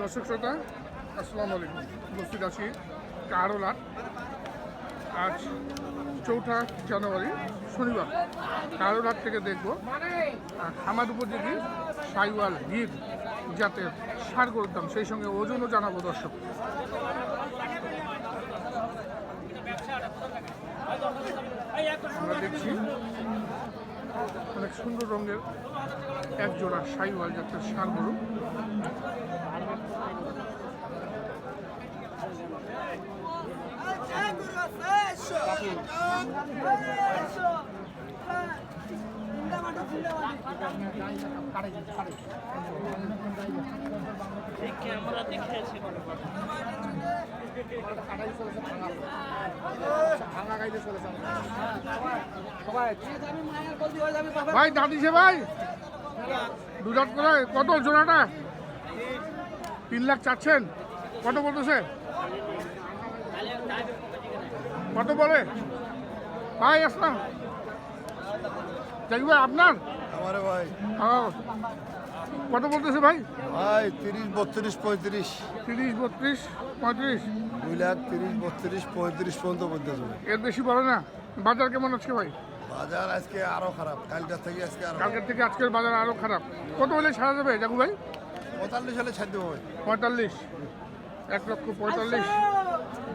দর্শক শ্রোতা, আসসালামু আলাইকুম। উপস্থিত আছি কারোলার আজ চৌঠা জানুয়ারি, শনিবার। কারোলার থেকে দেখব খামার উপযোগী সাইওয়াল গির জাতের সার করতাম সেই সঙ্গে ওজনও জানাব দর্শক। আমরা দেখছি অনেক সুন্দর রঙের এক জোড়া সাইওয়াল জাতের সার গরু ভাই দাঁড়িয়েছে ভাই। দু লাখ করে কত জোড়াটা? তিন লাখ চাচ্ছেন। কত বলতেছে? কত বলে? ভাই, আসলাম। দেখবে আপনার? আমারে ভাই। হ্যাঁ। কত বলতেছে ভাই? ভাই তিরিশ বত্রিশ পঁয়ত্রিশ। তিরিশ বত্রিশ পঁয়ত্রিশ? দুই লাখ তিরিশ বত্রিশ পঁয়ত্রিশ পর্যন্ত বলতেছে। এর বেশি বলে না। বাজার কেমন আজকে ভাই? বাজার আজকে আরও খারাপ। কালকার থেকে আজকে আরও কালকের থেকে আজকের বাজার আরও খারাপ। কত হলে ছাড়া যাবে জাগু ভাই? পঁয়তাল্লিশ হলে ছাড় দেবো ভাই। পঁয়তাল্লিশ। এক লক্ষ পঁয়তাল্লিশ।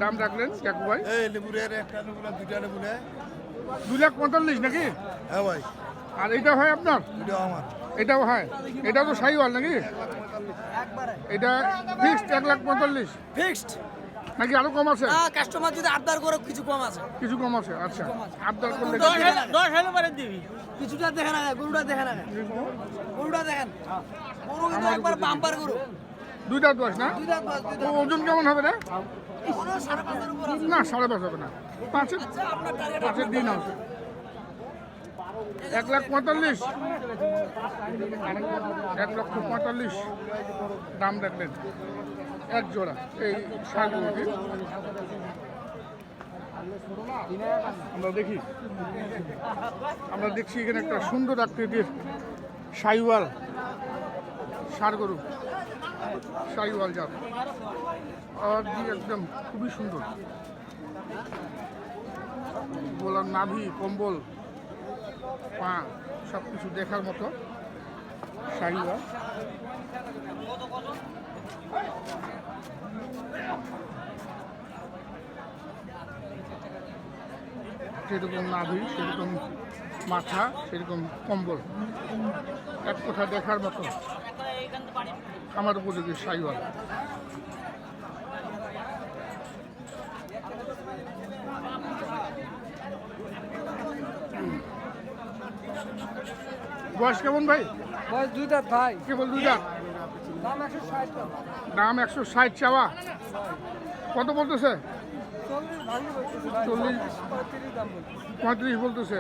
দাম রাখলেন জাগু ভাই? এই লেবুরের একটা লেবু না দুইটা লেবু না দু লাখ পঁয়তাল্লিশ নাকি? হ্যাঁ ভাই। আর এটা হয় আপনার? এটাও হয়? এটাও তো সাইওয়াল নাকি? এটা ফিক্সড এক লাখ পঁয়তাল্লিশ। ফিক্সড নাকি আরও কম আছে? কাস্টমার যদি আবদার করে কিছু কম আছে। কিছু কম আছে আচ্ছা। আবদার করলে দশ হলে দশ পরে দিবি। কিছুটা দেখেন আগে গরুটা দেখেন আগে গরুটা দেখেন। গরু কিন্তু একবার বাম্পার গরু। দুইটা দশ না? দুইটা দশ দুইটা ও ওজন কেমন হবে রে? না সাড়ে পাঁচ হবে না। পাঁচের আচ্ছা, পাঁচের দিন আছে। এক লাখ পঁয়তাল্লিশ। এক লক্ষ পঁয়তাল্লিশ দাম রাখলেন এক জোড়া, এই শাড়িগুলোকে আমরা দেখি। আমরা দেখছি এখানে একটা সুন্দর আকৃতির সাইওয়াল সার গরু সাইওয়াল জাত। আর একদম খুবই সুন্দর। গোলার নাভি, কম্বল। পা সব কিছু দেখার মতো শাড়িওয়াল সেরকম নাভি, সেরকম মাথা, সেরকম কম্বল। এক কথা দেখার মতো। আমার উপযোগী শাড়িওয়াল। বয়স কেমন ভাই? বয়স দুইটা ভাই। কেবল দুইটা? দাম একশো ষাট দাম একশো ষাট চাওয়া। কত বলতেছে? চল্লিশ পঁয়ত্রিশ বলতেছে।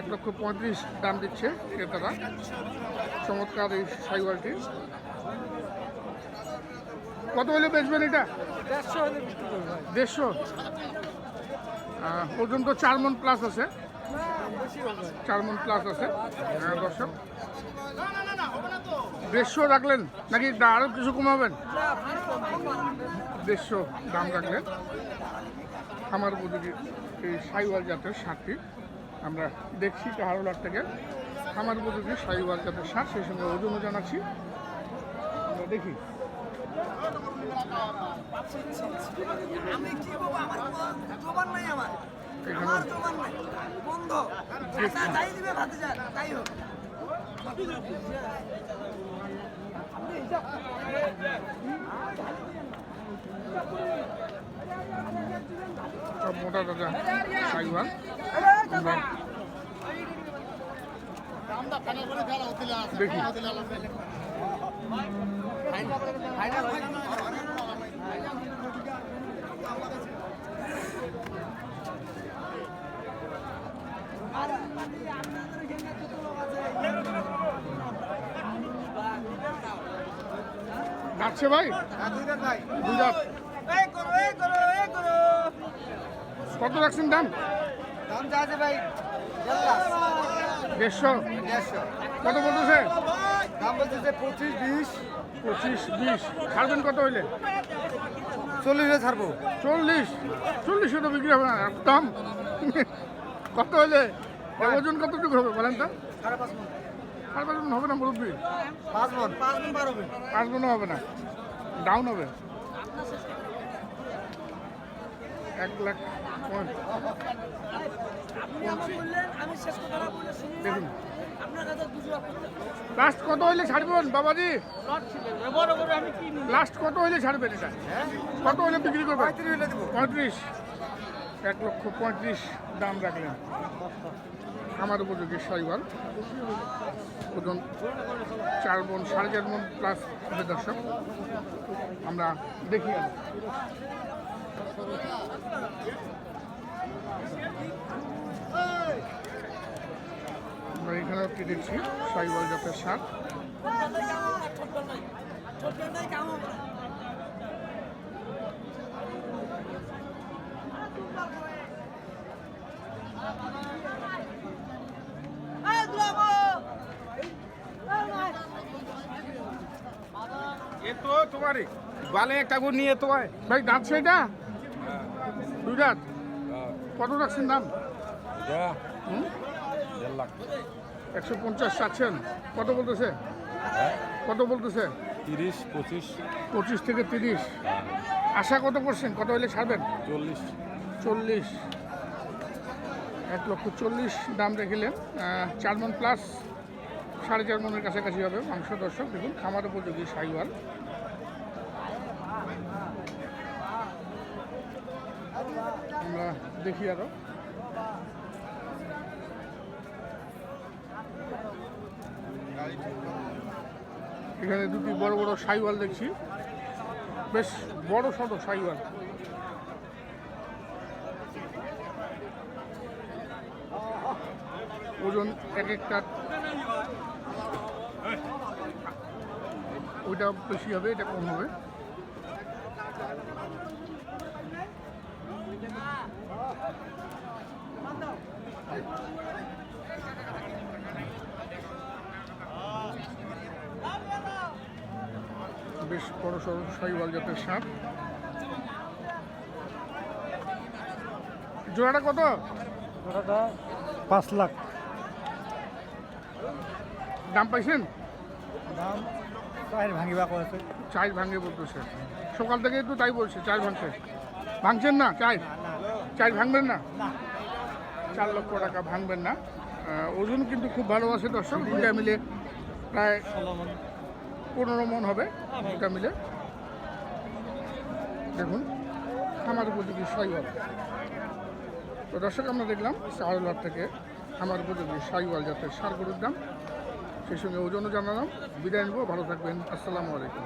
এক লক্ষ পঁয়ত্রিশ দাম দিচ্ছে ক্রেতারা। চমৎকার এই সাইওয়ালটি। কত হলে বেচবেন এটা? দেড়শো ওজন তো চার মন প্লাস আছে। চার মন প্লাস আছে। আহ, দর্শক। দেড়শো রাখলেন? নাকি দা- আরও কিছু কমাবেন। দেড়শো দাম রাখলেন। আমার উপযোগী এই সাইওয়াল জাতের সারটি। আমরা দেখছি কাহারোলার থেকে। আমার উপযোগী সাইওয়াল জাতের সার সেই সঙ্গে ওজনও জানাচ্ছি। আমরা দেখি। এখানে চাচা যাই দিবে ভাতে যান তাই হোক। সব মোটা দাদা দেখি। যাচ্ছে ভাই? কত রাখছেন দাম? দাম যা আছে ভাই দেড়শো। দেড়শো কত বলতেছে? দাম বলতেছে পঁচিশ, বিশ। পঁচিশ বিশ ছাড়বেন কত হইলে? চল্লিশে। ছাড়বো চল্লিশ চল্লিশে তো বিক্রি হবে না। একদম কত হইলে? ওজন কতটুকু হবে বলেন তো সাড়ে পাঁচ মন। সাড়ে পাঁচ মণ হবে না মুরব্বী? পাঁচ মন। পাঁচ মন হবে। পাঁচ মনে হবে না। ডাউন হবে? এক লাখ দেখুন। লাস্ট কত হইলে ছাড়বেন বাবাজি? লাস্ট কত হইলে ছাড়বেন এটা? কত হইলে বিক্রি করবেন? পঁয়ত্রিশ পঁয়ত্রিশ। এক লক্ষ পঁয়ত্রিশ দাম রাখলেন। আমার উপযোগী সাইবার, ওজন চার মন সাড়ে চার মন প্লাস দর্শক। আমরা দেখি আমরা এখানেও একটি দেখছি, সাইবার জাতের সার। ছোট্ট নাই কাম হবে না এই দুলাবো এই মাই এ তো তোমারই। বালে একটা নিয়ে তো ভাই। দাঁত সেটা দুই দাঁত। কত রাখছেন দাম? দেড় লাখ। একশো পঞ্চাশ চাচ্ছেন। কত বলতেছে? কত বলতেছে? তিরিশ পঁচিশ। পঁচিশ থেকে তিরিশ। আশা কত করছেন? কত হলে ছাড়বেন? চল্লিশ। চল্লিশ। এক লক্ষ চল্লিশ দাম রেখেলেন চার মন প্লাস। সাড়ে চার মনের কাছাকাছি হবে মাংস দর্শক। দেখুন, খামার উপযোগী সাইওয়াল। আমরা দেখি আরও। এখানে দুটি বড় বড় সাইওয়াল দেখছি। বেশ বড় সড়ো সাইওয়াল। ওজন এক একটা ওইটা বেশি হবে এটা কম হবে। বেশ বড় সড়ো সাইওয়াল জাতের সাপ। জোড়াটা কত? জোড়াটা পাঁচ লাখ। দাম পাইছেন? দাম চার ভাঙিবা করেছে চাই ভাঙে বলতেছে সকাল থেকে তো তাই বলছে চাই ভাঙতে ভাঙছেন না চাই? চাই ভাঙবেন না? চার লক্ষ টাকা ভাঙবেন না। ওজন কিন্তু খুব ভালো আছে দর্শক দুইটা মিলে প্রায় পনেরো মন হবে দুটা মিলে। দেখুন আমার উপযোগী সাইওয়াল। তো দর্শক আমরা দেখলাম চারলার থেকে আমার উপযোগী সাইওয়াল জাতের সার গরুর দাম। সেই সঙ্গে ওজনও জানালাম। বিদায় নেব ভালো থাকবেন। আসসালামু আলাইকুম।